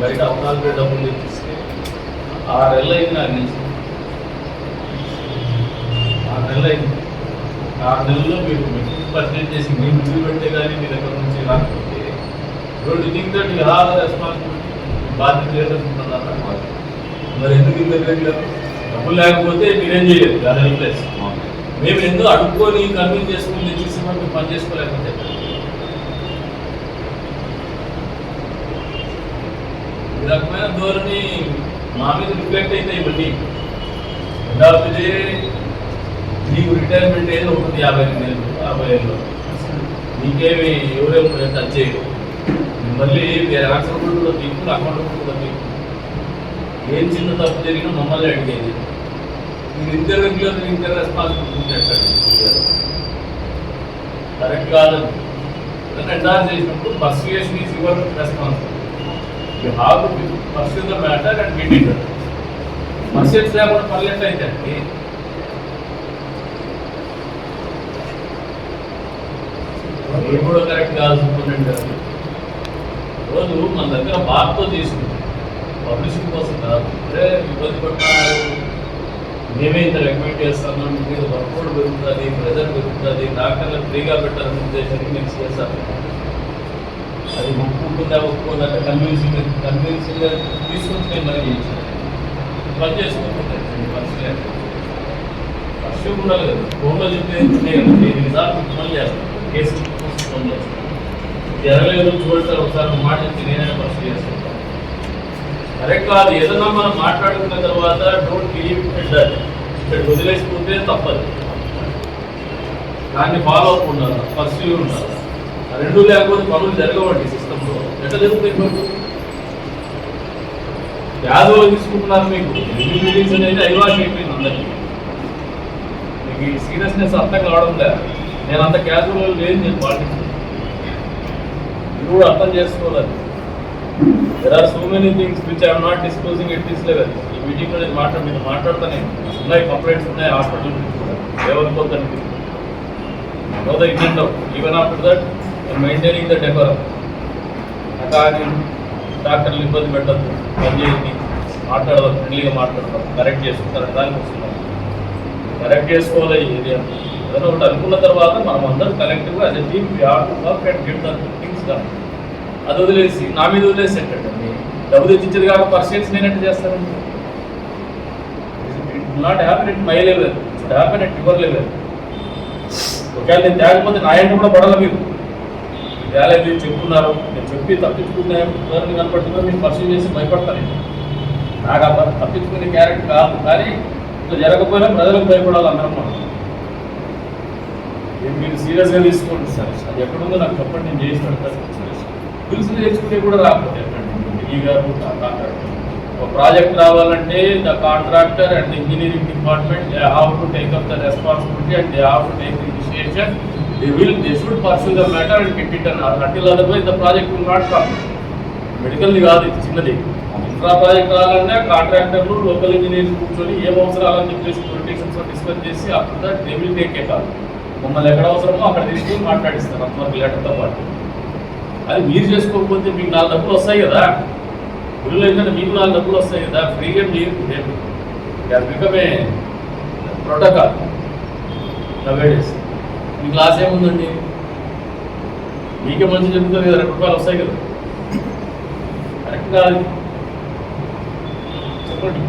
బయట అవకాశం డబ్బులు తెచ్చిస్తే ఆరు నెలలు అయింది నాకు ఆరు నెలలు అయింది. ఆరు నెలల్లో మీరు మెట్రిక్ పర్చేజ్ చేసి మీరు బిల్లు పెడితే కానీ మీ దగ్గర నుంచి రాకపోతే don't think that you have responsibility బాధ్యత లేదనుకుంటున్నారా మరి ఎందుకు ఇంత డబ్బులు లేకపోతే మీరేం చేయలేదు దాని హెల్ప్లెస్ మేము ఎందుకు అడుక్కొని కన్విన్స్ చేసుకుని తెచ్చేసి మనం పని చేసుకోలేకపోతే ఈ రకమైన ధోరణి మా మీద రిఫ్లెక్ట్ అయితే ఇవన్నీ రెండవది నీకు రిటైర్మెంట్ ఏదో ఉంటుంది యాభై ఎనిమిది ఏళ్ళు యాభై ఏళ్ళు నీకేమి ఎవరేమో టచ్ చేయరు. మళ్ళీ వేరే ఆన్సర్ కూడా తీర్పు అకౌంట్ కూడా ఏం చిన్న తప్పు జరిగినా మమ్మల్ని అడిగేది. మీరు ఇద్దరు రెగ్యులర్ ఇద్దరు రెస్పాన్సిబిలిటీ అంటాడు కరెక్ట్ కాదని. ఎండార్ చేసినప్పుడు persuasion is your responsibility you have to pursue the matter and meet it పర్సెట్స్ లేకుండా పర్లేదు అయితే? అండి ఇది కూడా కరెక్ట్ కాదు సూపరింటెండెంట్ గారు రోజు మన దగ్గర బాధతో తీసుకుంది పబ్లిషింగ్ కోసం కాదు. అరే ఇబ్బంది పడుతున్నారు. మేమే ఇంత రికమెండ్ చేస్తున్నాం మీద వర్కౌట్ పెరుగుతుంది ప్రెజర్ పెరుగుతుంది డాక్టర్లు ఫ్రీగా పెట్టాలని ఉద్దేశానికి నేను చేస్తాను అది ఒప్పుకుందా? ఒప్పుకోదంటే కన్విన్సింగ్ కన్విన్సింగ్ తీసుకొని నేను మరి చేయించాను పని చేసుకుంటుంటాను ఫస్ట్ ఫస్ట్ ఉండాలి కదా. ఫోన్లో చెప్పేది నేను ఎన్నిసార్లు ఫోన్ చేస్తాను. కేసు ఫోన్ చేస్తాను. జరగలేదు చూడతారు ఒకసారి మాట చెప్పి నేనే ఫస్ట్ చేస్తాను. కరెక్ట్ కాదు ఏదన్నా మనం మాట్లాడుకున్న తర్వాత డోంట్ బిలీవ్ పెట్టాలి ఇక్కడ వదిలేసిపోతే తప్పదు. దాన్ని ఫాలో అప్ ఉండాలి. పర్సీవ్ ఉండాలి. రెండు లేకపోతే పనులు జరగవండి. ఎట్లా జరుగుతాయి పనులు యాదవ్ తీసుకుంటున్నారు మీకు. రివ్యూ మీటింగ్స్ అనేది ఐవాష్ అయిపోయింది అందరికీ. మీకు ఈ సీరియస్నెస్ అర్థం కావడం లేదు. నేను అంత క్యాజువల్ లేదు నేను పాటిస్తాను మీరు కూడా అర్థం చేసుకోవాలి. There are so many things which I'm not disclosing at this level ఈ మీటింగ్లో నేను మాట్లాడు మీరు మాట్లాడతానే. ఉన్నాయి కంప్లైంట్స్ ఉన్నాయి హాస్పిటల్ నుంచి కూడా. లేవనుకోద్దానికి know the intent even after that maintaining the decorum కానీ డాక్టర్లు ఇబ్బంది పెట్టద్దు. పని చేయండి. ఫ్రెండ్లీగా మాట్లాడదాం కరెక్ట్ చేసుకుంటారు దానికి వస్తున్నాం. కరెక్ట్ చేసుకోవాలి ఏది ఏరియా ఏదైనా ఒకటి అనుకున్న తర్వాత మనం అందరం కలెక్టివ్గా అదే teamwork and get the things కానీ అది వదిలేసి నా మీద వదిలేసి ఏంటండి డబ్బు తెచ్చింది కాక పర్సెంట్స్ నేనంటే చేస్తానండి? Not happy it my level it happy it your level ఒకవేళ నేను తేకపోతే నా ఎంట కూడా పడాలి మీరు తేలేదు చెప్తున్నారు. నేను చెప్పి తప్పించుకునే ఎవరిని కనపడుతున్నా మీరు పర్సీవ్ చేసి భయపడతాను నాకు తప్పించుకునే క్యారెక్టర్ కాదు. కానీ ఇట్లా జరగకపోయినా ప్రజలకు భయపడాలి అందరం మనం మీరు సీరియస్గా తీసుకోండి సార్. అది ఎక్కడుందో నాకు చెప్పండి. నేను చేసి పెడతాను బిల్స్ చేసుకునే కూడా రాకపోతే ఈ గారు కాంట్రాక్టర్. ఒక ప్రాజెక్ట్ రావాలంటే the contractor and engineering department they have to take up the responsibility and they have to take initiation they will they should pursue the matter and get it అన్నారు until otherwise the project will not come మెడికల్ది కాదు ఇది చిన్నది. Infra project రావాలంటే కాంట్రాక్టర్లు local engineers కూర్చొని ఏం అవసరాలని చెప్పేసి పొలిటీషియన్స్ డిస్కస్ చేసి అప్పుడు దే విల్ టేక్ ఏ మమ్మల్ని ఎక్కడ అవసరమో అక్కడ తీసుకుని మాట్లాడిస్తారు అంతవరకు లెటర్తో పాటు. అది మీరు చేసుకోకపోతే మీకు నాలుగు డబ్బులు వస్తాయి కదా. గురువులు ఏంటంటే మీకు నాలుగు డబ్బులు వస్తాయి కదా. ఫ్రీగా మీరు బికమే ప్రోటోకాల్ నవేడేస్ మీ క్లాస్ ఏముందండి? మీకే మంచి జరుగుతుంది కదా రెండు రూపాయలు వస్తాయి కదా. కరెక్ట్ కాదు. చెప్పండి.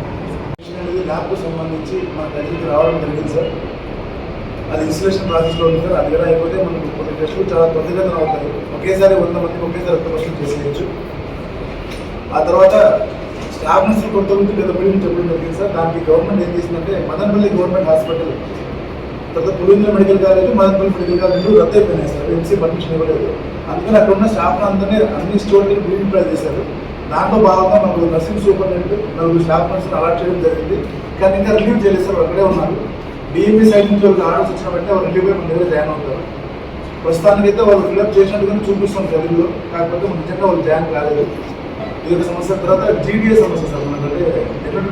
అనేది ల్యాబ్కు సంబంధించి మన దగ్గరికి రావడం జరిగింది సార్. అది ఇన్స్టలేషన్ ప్రాసెస్లో ఉంది సార్. అది కూడా అయిపోతే మనకు కొన్ని టెస్టులు చాలా త్వరితగతిన అవుతాయి ఒకేసారి వంద మందికి ఒకేసారి ఒక్క పరీక్షలు చేసేయచ్చు. ఆ తర్వాత స్టాఫ్ నుంచి కొంతమంది గత బిల్డింగ్ చెప్పడం జరిగింది సార్. దానికి గవర్నమెంట్ ఏం చేసిందంటే మదనపల్లి గవర్నమెంట్ హాస్పిటల్ తర్వాత పులింద్ర medical college Madanapalle medical college రద్దు అయిపోయినాయి సార్. ఎంసీ పర్మిషన్ ఇవ్వలేదు. అందుకని అక్కడ ఉన్న స్టాఫ్ అందరినీ అన్ని స్టోర్లకి బిల్డింగ్ ప్రైజ్ చేశారు. దాంట్లో భాగంగా నలుగురు నర్సింగ్ సూపరింటెండెంట్ నలుగురు స్టాఫ్ నర్సులు అలాట్ చేయడం జరిగింది. కానీ ఇంకా రిలీవ్ చేయలేదు సార్ అక్కడే ఉన్నారు. డిఎంఈ సైడ్ నుంచి వాళ్ళకి ఆర్డర్స్ వచ్చిన వెంటనే వాళ్ళు రిలీవ్ అయిపోయి జాయిన్ అవుతారు. ప్రస్తుతానికైతే వాళ్ళు ఫిల్అప్ చేసినట్టుగానే చూపిస్తాం తెలుగులో. కాకపోతే నిజంగా వాళ్ళు జాయిన్ కాలేదు. ఇది ఒక సమస్య. తర్వాత జీడిఏ సమస్య సార్ మనకంటే ఎటువంటి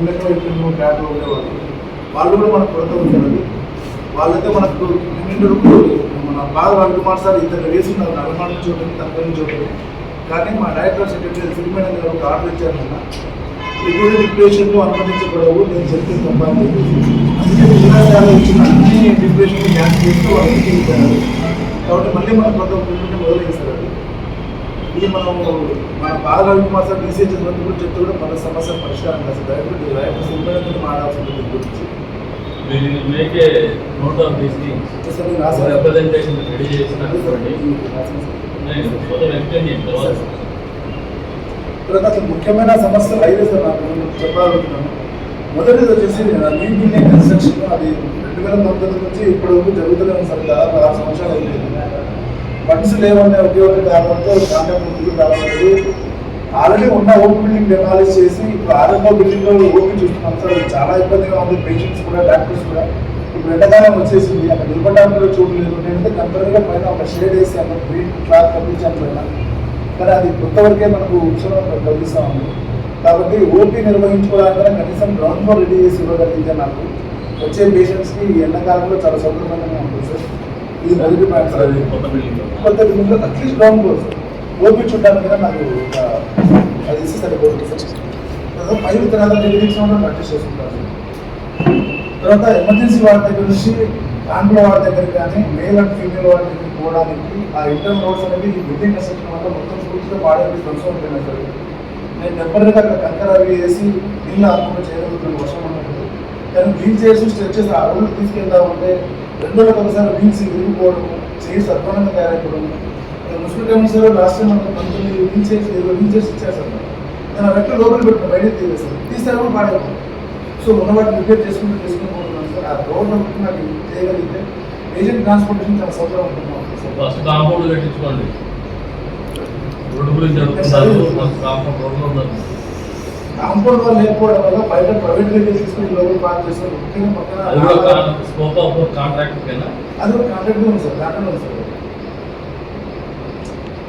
ఇండక్ట్లో ఇప్పుడు క్యాట్లో ఉండేవాళ్ళు. వాళ్ళు కూడా మనకు కొరత ఉంటుంది వాళ్ళైతే మనకు నిండు మన బాధ వాళ్ళు కుమార్ సార్ ఇద్దరు వేస్తున్నారు నలభై నుంచి ఒకటి తనపై నుంచి ఒకటి కానీ మా డైరెక్టర్ సెక్రటరీ సిరిమేడ గారు ఒక ఆర్డర్ ఇచ్చారు నిన్న ఎటువంటి డిప్రెషన్లు అనుమతించకూడదు నేను చెప్తే తప్ప అని అందుకే జిల్లాశాల ఇచ్చిన అన్ని డిప్రెషన్ క్యాన్సిల్ చేస్తూ వాళ్ళు ఇచ్చారు కాబట్టి మళ్ళీ మనం కొంత ముందు మొదలైస్తారు ఇది మనం మన బాల రవికుమార్ సార్ డీసీ చంద్రబాబు కూడా చెప్తే కూడా మన సమస్య పరిష్కారం కాదు. డైరెక్టర్ డైరెక్టర్ సిరిమేడ గారు మాట్లాడాల్సి ఉంటుంది గురించి. We will make a note of these things. ready చేసిన. నేను తర్వాత. ముఖ్యమైన సమస్యలు ఐదే సార్ నాకు నేను చెప్పాలనుకుంటున్నాను మొదటిది వచ్చేసి న్యూ బిల్డింగ్ కన్స్ట్రక్షన్ అది రెండు వేల పంతొమ్మిది నుంచి ఇప్పటి వరకు జరుగుతూనే ఉంది సార్. దాదాపు ఆరు సంవత్సరాలు అయింది ఫండ్స్ లేవనే ఒకే ఒక కారణంతో కాంట్రాక్ట్ ముందుకు రావట్లేదు. ఆల్రెడీ ఉన్న ఓపెన్ బిల్డింగ్ డెమాలిష్ చేసి ఇప్పుడు ఆరోగ్య బిల్డింగ్లో ఓపెన్ చూస్తున్నాం సార్. చాలా ఇబ్బందిగా ఉంది. పేషెంట్స్ కూడా డాక్టర్స్ కూడా. ఇప్పుడు ఎండాకాలం వచ్చేసింది. అక్కడ నిలబడడానికి కూడా చూడలేదు నేనైతే కంపల్సరీగా పైన ఒక షేడ్ వేసి అక్కడ గ్రీన్ క్లాత్ కప్పించాను పైన. కానీ అది కొంతవరకే మనకు ఉత్సవం కలిగిస్తా ఉంది. కాబట్టి ఓపీ నిర్వహించుకోవడానికి కనీసం గ్రౌండ్ ఫ్లోర్ రెడీ చేసి ఇవ్వగలిగితే నాకు వచ్చే పేషెంట్స్కి ఎండాకాలంలో చాలా సౌకర్యంగా ఉంటుంది సార్. ఇది మొదటి పాయింట్ సార్. అది కొత్త. కొత్త బిల్డింగ్లో at least ground floor sir. ఓపించుంటాను కదా కూడా నాకు అది ఇస్తే సరిపోతుంది సార్. తర్వాత పైన తర్వాత ప్రాక్టీస్ కూడా తర్వాత ఎమర్జెన్సీ వాళ్ళ దగ్గర నుంచి ఆంగ్ల వాళ్ళ దగ్గర కానీ మేల్ అండ్ ఫీమేల్ వాళ్ళ దగ్గరికి పోవడానికి ఆ ఇంటర్ రోడ్స్ అనేది ఈ బిల్డింగ్ కన్స్ట్రక్షన్ వల్ల మొత్తం పూర్తిగా పాడైపోయి ధ్వంసం ఉంటున్నాయి సార్. నేను నెమ్మదిగా అక్కడ కంకర అవి వేసి నీళ్ళు ఆకుండా చేయగలుగుతున్నాను వర్షం ఉన్నప్పుడు కానీ వీల్ చైర్స్ స్ట్రెచెస్ ఆ రోజు తీసుకెళ్తా ఉంటే రెండు రోజులకు ఒకసారి వీల్స్ విరిగిపోవడం చైర్స్ అధ్వానంగా తయారైపోవడం మున్సిపల్ కమిషనర్ లాస్ట్ టైం మనకు పంతొమ్మిది వీల్ చైర్స్ వీల్ చైర్స్ ఇచ్చారు సార్. నేను ఆ వెంటనే లోపల పెట్టిన బయట తీయలేదు సార్. తీస్తే కూడా పాడైపోయింది. సో ఉన్న వాటిని రిపేర్ చేసుకుంటూ చేసుకుంటూ పోతున్నాం సార్. ఆ రోడ్ నాకు చేయగలిగితే పేషెంట్ ట్రాన్స్పోర్టేషన్ చాలా సౌకర్యం కట్టించుకోండి. రోడ్డు గురించి కాంపౌండ్ వాళ్ళు లేకపోవడం వల్ల బయట ప్రైవేట్ వెహికల్ తీసుకుని లోపల పార్క్ చేస్తారు. ముఖ్యంగా అది కూడా పక్కన స్కోప్ ఆఫ్ కాంట్రాక్ట్ అది కూడా కాంట్రాక్ట్ ఉంది సార్. కాంట్రాక్ట్ ఉంది సార్.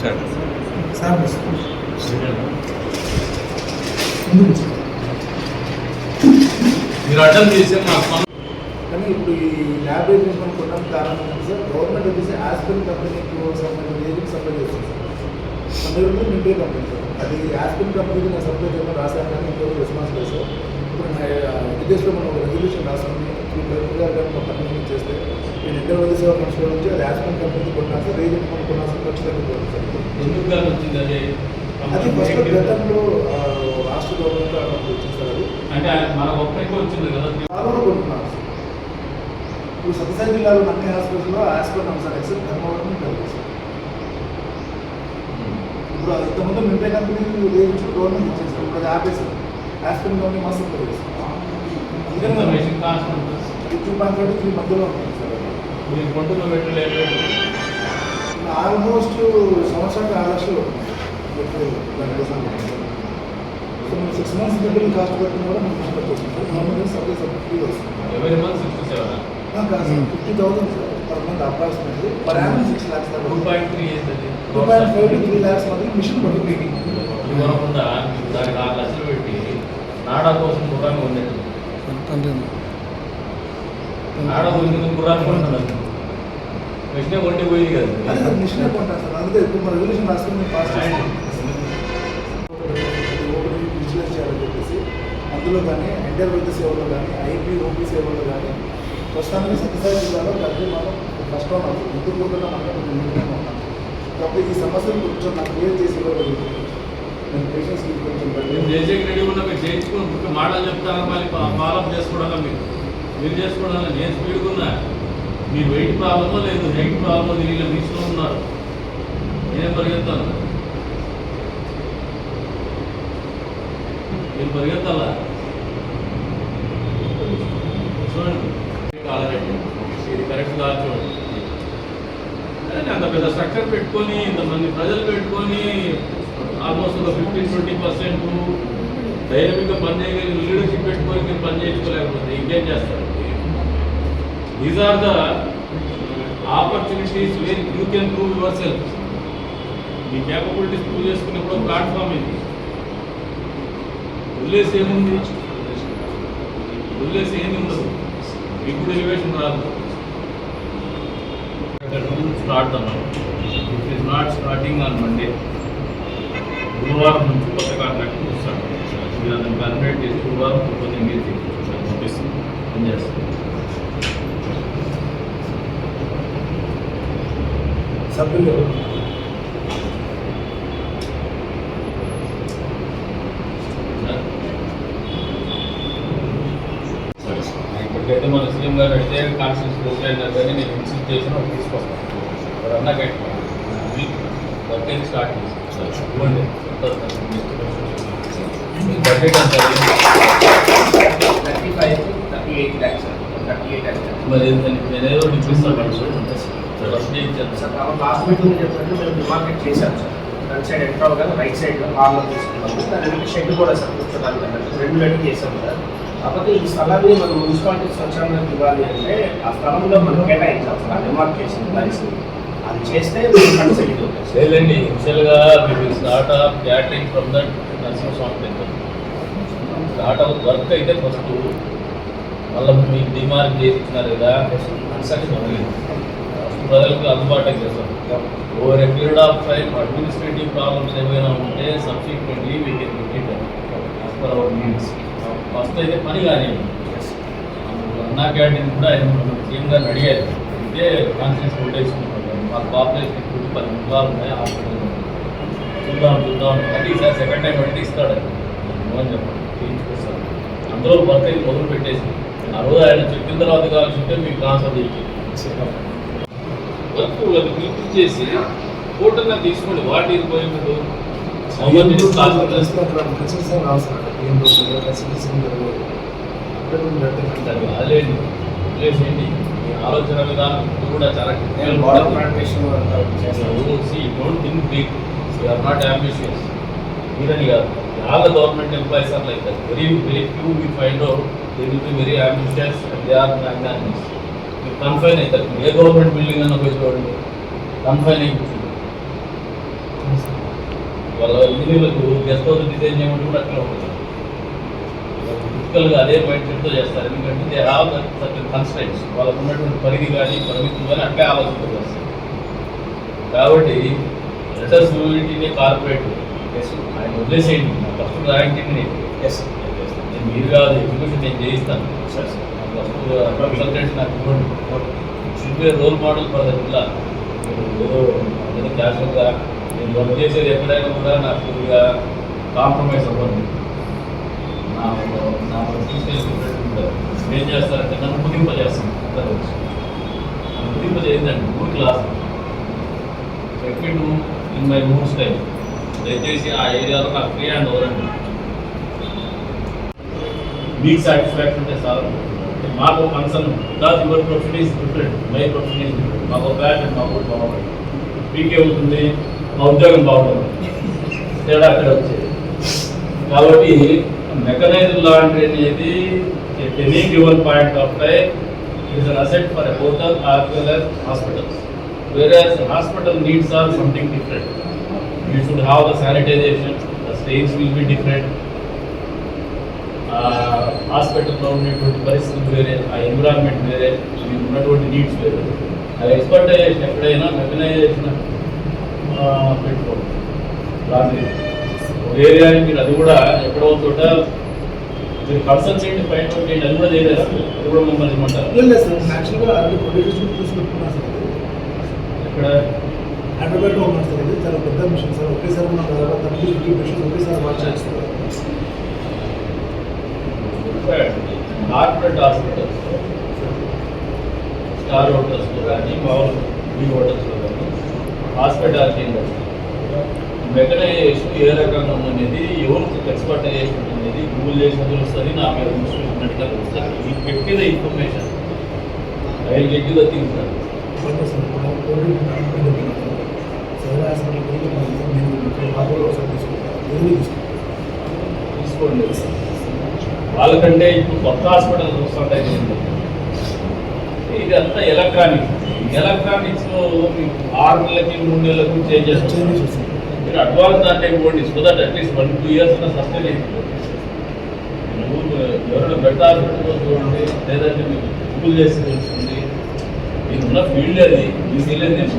సార్. Sir sir. మీరు అడ్డం పనులు కానీ ఇప్పుడు ఈ ల్యాబ్ మనం కొనడానికి కారణం సార్ గవర్నమెంట్ వచ్చేసి ఆస్పిల్ కంపెనీకి సంబంధించిన ఏజెంట్ సప్లై చేస్తుంది సార్. దగ్గర మింటే కంపెనీ సార్. అది ఆస్పిల్ కంపెనీకి నేను సప్లై చేయడం రాశాను కానీ ఇంతవరకు రెస్పాన్స్ లేదు సార్. ఇప్పుడు విదేశ్లో మనం ఒక రెజల్యూషన్ రాసుకుని ఒక కంపెనీ చేస్తే నేను ఇంటర్ వైద్య సేవ కన్సిడర్ నుంచి అది ఆస్పిల్ కంపెనీకి కొట్టినా సార్ ఏజెంట్ మనం కొన్నా సార్ ఖచ్చితంగా పోతుంది సార్ ఎందుకు కానీ వచ్చింది? అదే అది ఫస్ట్ గతంలో రాష్ట్ర గవర్నమెంట్ వచ్చింది సార్ అది. అంటే మన ఒక్కరికి వచ్చింది కదా? ఆరోగ్య కొంటున్నాం సార్ ఇప్పుడు సత్యసాయి జిల్లాలో అన్ని హాస్పిటల్లో హాస్పిటల్ ఉంది సార్ ఎక్సెప్ట్ ధర్మవరం సార్ ఇప్పుడు అది ఇంతకుముందు మింటే కంపెనీ ఉపయోగించి గవర్నమెంట్ ఇచ్చేది సార్ ఇప్పుడు అది ఆపేసారు హాస్పిటల్ కంపెనీ మాత్రం తెలియదు పాయింట్ ఫైవ్ త్రీ మధ్యలో ఉంటుంది సార్ మీరు కొంటున్న పెట్టలేదు. ఆల్మోస్ట్ సంవత్సరానికి ఆరు లక్షలు so six months building cost పెట్టిన కూడా సర్వీస్ ఫ్రీ వస్తుంది. ఎవరి month sixty seven fifty thousand sir per month approximately per annum six lakhs two point three ఏంటది two point five to three lakhs మధ్య మిషన్ పడుతుంది. ఇవ్వకుండా మీరు దానికి ఆరు లక్షలు పెట్టి నాడా కోసం గుర్రాన్ని ఉండేది మిషన్ కొంటే పోయింది కదా. మిషన్ సార్ అందుకే ఇప్పుడు మన రెవల్యూషన్ రాసుకుని పాస్ ఓపెన్ విజిలెన్స్ చేయాలని చెప్పేసి అందులో కానీ ఎంటర్ వైద్య సేవలో కానీ ఐపీ ఓపీ సేవలో కానీ ప్రస్తుతానికి సత్యసాయి జిల్లాలో కలిపి మనం ఫస్ట్ ఉన్నాం ఎందుకు కూడా మనం ఉన్నాం? కాబట్టి ఈ సమస్యలు కొంచెం నాకు క్లియర్ చేసి నేను పేషెంట్స్కి కొంచెం మేము బెటర్ చేసే రెడీ ఉన్నా మీరు చేయించుకుని ఒక మాటలు చెప్తారా మళ్ళీ ఫాలోఅప్ చేసుకోవడం మీరు మీరు చేసుకోవడం నేను స్పీడ్గా ఉన్నా. వెయిట్ ప్రాబ్లమో లేదు హైట్ ప్రాబ్లమో దీనిలో మిషన్ ఉన్నారు. నేను పరిగెత్తాను? నేను పరిగెత్తాలా? చూడండి. ఇది కరెక్ట్ కాదు చూడండి. అంత పెద్ద స్ట్రక్చర్ పెట్టుకొని ఇంతమంది ప్రజలు పెట్టుకొని ఆల్మోస్ట్ ఒక ఫిఫ్టీన్ ట్వంటీ పర్సెంట్ డైనమిక్గా పని చేయగలిగిన లీడర్షిప్ పెట్టుకొని మీరు పని చేయించుకోలేకపోతే ఇంకేం చేస్తారు? These are the opportunities where you can prove yourself me capabilities prove చేసుకున్నప్పుడు ప్లాట్ఫామ్ ఇది. వదిలేసి ఏముంది? వదిలేసి ఏమి ఉండదు. మీకు కూడా ఎలివేషన్ రాదు. స్టార్ట్ అన్నాం. It is not starting on Monday గురువారం నుంచి కొత్త కాంట్రాక్ట్ మీరు అతను కన్వర్ట్ చేసి గురువారం ఎంగేజ్ నోటీస్ పనిచేస్తాం సభ్యులు ఇప్పటికైతే మన సీఎం గారు అడిగితే కాన్స్టిట్యూన్స్ ప్రెసిడెంట్ కానీ నేను ఇన్సిస్ట్ చేసిన తీసుకొస్తాను అన్నా వర్కింగ్ స్టార్ట్ చేసి ఇవ్వండి. Budget thirty five thirty eight lakhs thirty eight lakhs మరి ఏంటంటే నేను సార్ లాస్ట్ మీటింగ్ చెప్పినట్టు మేము demarcate sir. Front side enter అవ్వగానే రైట్ సైడ్ హాల్లో తీసుకున్నాము. దాని షెడ్ కూడా సార్ కూర్చోడానికి రెండు రెడీ చేశాం సార్. కాకపోతే ఈ స్థలాన్ని మనం మున్సిపాలిటీ స్వచ్ఛందంగా ఇవ్వాలి అంటే ఆ స్థలంలో మనం కేటాయించాలి సార్ ఆ డిమార్కేషన్ ప్రైస్ అది చేస్తే ఫండ్స్ అవుతాయి సార్ లేదండి ఇనిషియల్గా మీకు start of catering from that Narasimhaswamy temple start of work అయితే ఫస్ట్ మళ్ళీ మీకు డిమార్క్ చేసి ఇచ్చినారు కదా ఫస్ట్ ప్రజలకు అందుబాటులో చేస్తాం over a period of time administrative problems ఏమైనా ఉంటే subsequently we can repeat as per our needs first అయితే పని కానీ అన్నా క్యాంటీన్ కూడా ఆయన సీఎం గారిని అడిగారు అయితే కాన్షియస్ కొట్టేసుకుంటాం మా పాపులేషన్ ఇప్పుడు పది ముఖాలు ఉన్నాయి హాస్పిటల్ చూద్దాం చూద్దాం అంటే ఈసారి సెకండ్ టైం అడిగితే ఇస్తాడు. అని చెప్పండి. చేయించుకొస్తాడు. అందులో వర్క్ అయితే మొదలు పెట్టేసి. ఆ రోజు ఆయన చెప్పిన తర్వాత కావాల్సి ఉంటే మీకు ట్రాన్స్ఫర్ చేసి వర్క్ వాళ్ళకి పిలిపించేసి ఫోటోగా తీసుకోండి. వాటి పోయినట్టు కన్సల్టేషన్ ఆలోచన విధానం కూడా చాలా don't think big you are not ambitious మీరని కాదు the government employees are like that. Very, very few we find out, they will be very ambitious and they are magnanimous. మీరు కన్ఫైన్ అవుతారు మీరు ఏ గవర్నమెంట్ బిల్డింగ్ అన్న పోయి చూడండి. Confine అయి కూర్చుంటారు వాళ్ళ ఇంజనీర్లకు గెస్ట్ హౌస్ డిజైన్ చేయమంటే కూడా అట్లా ఉంటుంది. ఫిజికల్గా అదే మైండ్ సెట్తో చేస్తారు. ఎందుకంటే దే హ్యావ్ సర్టన్ కన్స్టెంట్స్ వాళ్ళకు ఉన్నటువంటి పరిధి కానీ పరిమితులు కానీ అట్లే ఆలోచన చేస్తారు కాబట్టి లెటర్స్ యూనిటీనే కార్పొరేట్ ఆయన వదిలేసేయండి. నా ఫస్ట్ ర్యాంకింగ్ ఎస్ నేను. మీరు కాదు ఎగ్జిక్యూషన్ నేను చేయిస్తాను. సార్ ఫస్ట్ కన్సల్టెంట్ నాకు should be role model for the zilla ఏదో ఏదో క్యాషువల్గా నేను వర్క్ చేసేది ఎక్కడైనా కూడా నాకు కాంప్రమైజ్ అవ్వదు. నా నా ఏం చేస్తారంటే నన్ను ముగింపజేస్తాను అందరూ వచ్చి నన్ను కుదింపజేయదండి మూడు class second in my mood style దయచేసి ఆ ఏరియాలో నాకు ఫ్రీ హ్యాండ్ ఓవరండి మీకు సాటిస్ఫాక్షన్ ఉంటే సార్ మాకు concern because your profession is different my profession is different మాకు ప్యాషన్ మాకు బాగుంటుంది మీకే ఉంటుంది మా ఉద్యోగం బాగుంటుంది తేడా అక్కడ వచ్చేది. కాబట్టి మెకనైజ్డ్ లాండ్రీ అనేది any given point of time is an asset for a hotel as well as hospitals. Whereas hospital needs are something different. You should have the sanitization, the stays will be different. హాస్పిటల్లో ఉండేటువంటి పరిస్థితులు వేరే ఆ environment వేరే మీకు ఉన్నటువంటి needs వేరే ఆ ఎక్స్పర్టైజేషన్ ఎక్కడైనా మెకనైజేషన్ పెట్టుకోండి లాంటి ఏరియాని మీరు అది కూడా ఎక్కడో చోట మీరు కన్సల్ట్ చేయండి చేయండి అది కూడా చేయలేదు అది కూడా మిమ్మల్ని సార్. ఎక్కడ? అడ్వకేట్గా ఉన్నాడు సార్ ఇది చాలా పెద్ద మిషన్ సార్. ఒకేసారి మనం ఫిఫ్టీ మిషన్స్ ఒకేసారి వాచ్ చేస్తారు. కార్పొరేట్ హాస్పిటల్స్ స్టార్ హోటల్స్లో కానీ మామూలు ఈ హోటల్స్లో కానీ హాస్పిటాలిటీ ఇండస్ట్రీ మెకనైజేషన్ ఏ రకంగా ఉందనేది ఎవరికి ఎక్స్పర్టైజేషన్ అనేది గూగుల్ చేసిన తెలుస్తుంది నా మీద చూసినట్టుగా తెలుస్తుంది ఈ పెట్టిన information I get the thing sir తీసుకోండి. వాళ్ళకంటే ఇప్పుడు కొత్త హాస్పిటల్ చూస్తుంటే ఇది అంతా ఎలక్ట్రానిక్స్. ఎలక్ట్రానిక్స్ మీకు ఆరు నెలలకి మూడు నెలలకు చేంజ్ చేస్తాను మీరు అడ్వాన్స్ దాంట్లో ఇవ్వండి so that at least one two years sustain నువ్వు ఎవరైనా హాస్పిటల్ చూడండి లేదంటే మీకు గూగుల్ చేసి తెలుస్తుంది మీరు ఉన్న ఫీల్డ్ అది మీ ఫీల్డ్ నేను.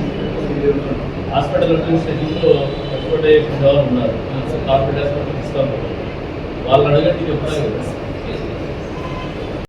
హాస్పిటల్ అడ్మినిస్ట్రేషన్లో ఎక్స్పర్టైజేషన్ వాళ్ళు ఉన్నారు. కార్పొరేట్ హాస్పిటల్ ఇస్తాను వాళ్ళు అడగండి చెప్తారు కదా.